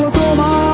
有多么